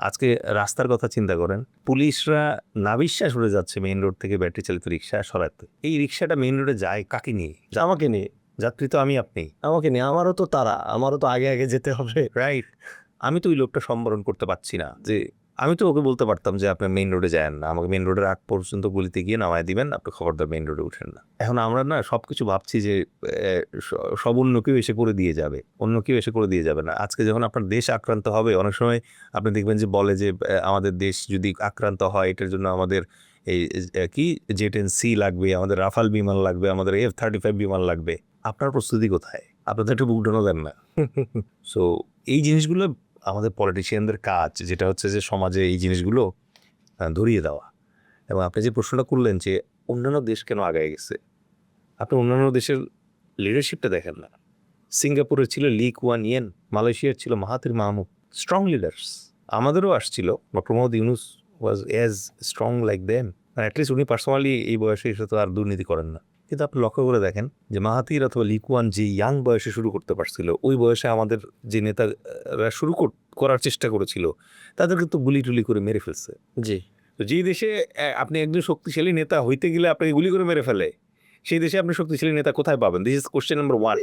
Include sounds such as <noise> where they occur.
আজকে রাস্তার কথা চিন্তা করেন পুলিশরা না বিশ্বাস উড়ে যাচ্ছে মেইন রোড থেকে ব্যাটারি চালিত রিক্সা সরাতে। এই রিক্সাটা মেইন রোডে যায় কাকে নিয়ে? আমাকে নিয়ে। যাত্রী তো আমি আপনি। আমাকে নিয়ে আমারও তো তারা আমারও তো আগে আগে যেতে হবে। রাইট আমি তো ওই লোকটা সম্বরণ করতে পারছি না যে আমি তো ওকে বলতে পারতাম যে, আপনি মেইন রোডে যান না। আমাকে মেইন রোডের আগ পর্যন্ত গলিতে গিয়ে নামায় দিবেন। আপনি খবরদার মেইন রোডে উঠেন না। এখন আমরা না সব কিছু ভাবছি যে সব অন্য কেউ এসে করে দিয়ে যাবে। অন্য কেউ এসে করে দিয়ে যাবে না। আজকে যখন আপনার দেশ আক্রান্ত হবে, অনেক সময় আপনি দেখবেন যে, বলে যে আমাদের দেশ যদি আক্রান্ত হয়, এটার জন্য আমাদের এই কি? জেট এন সি লাগবে, আমাদের রাফাল বিমান লাগবে, আমাদের এফ থার্টি ফাইভ বিমান লাগবে। আপনার প্রস্তুতি কোথায়? আপনার তো একটু বুক দেন না। <laughs> সো এই জিনিসগুলো আমাদের পলিটিশিয়ানদের কাজ, যেটা হচ্ছে যে সমাজে এই জিনিসগুলো ধরিয়ে দেওয়া। এবং আপনি যে প্রশ্নটা করলেন যে অন্যান্য দেশ কেন আগায় গেছে, আপনি অন্যান্য দেশের লিডারশিপটা দেখেন না। সিঙ্গাপুরের ছিল লি কুয়ান ইয়েন, মালয়েশিয়ার ছিল মাহাতির মাহমুদ স্ট্রং লিডার্স আমাদেরও আসছিল doctor Mohammad Yunus was as strong like them at least উনি পার্সোনালি এই বয়সে এসে তো আর দুর্নীতি করেন না। কিন্তু আপনি লক্ষ্য করে দেখেন যে মাহাতির অথবা লিকুয়ান যে ইয়াং বয়সে শুরু করতে পারছিল ওই বয়সে আমাদের যে নেতারা শুরু কর- করার চেষ্টা করেছিল তাদের কিন্তু গুলি টুলি করে মেরে ফেলছে। জি। তো যেই দেশে আপনি একজন শক্তিশালী নেতা হইতে গেলে আপনাকে গুলি করে মেরে ফেলে সেই দেশে আপনি শক্তিশালী নেতা কোথায় পাবেন? This is question number one